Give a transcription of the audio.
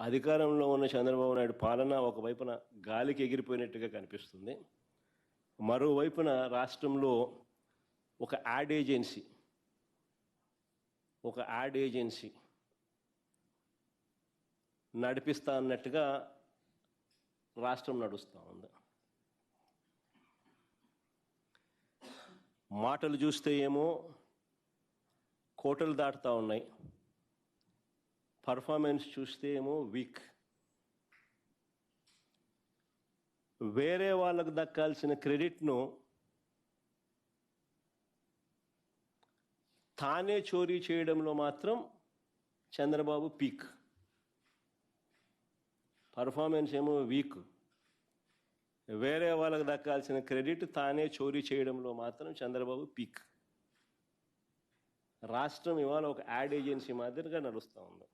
అధికారంలో ఉన్న చంద్రబాబు నాయుడు పాలన ఒకవైపున గాలికి ఎగిరిపోయినట్టుగా కనిపిస్తుంది. మరోవైపున రాష్ట్రంలో ఒక యాడ్ ఏజెన్సీ ఒక యాడ్ ఏజెన్సీ నడిపిస్తా అన్నట్టుగా రాష్ట్రం నడుస్తూ ఉంది. మాటలు చూస్తే ఏమో కోటలు దాటుతూ ఉన్నాయి. పర్ఫార్మెన్స్ చూస్తే ఏమో వీక్ వేరే వాళ్ళకు దక్కాల్సిన క్రెడిట్ను తానే చోరీ చేయడంలో మాత్రం చంద్రబాబు పీక్ పర్ఫార్మెన్స్ ఏమో వీక్ వేరే వాళ్ళకు దక్కాల్సిన క్రెడిట్ తానే చోరీ చేయడంలో మాత్రం చంద్రబాబు పీక్ రాష్ట్రం ఇవాళ ఒక యాడ్ ఏజెన్సీ మాదిరిగా నడుస్తూ ఉంది.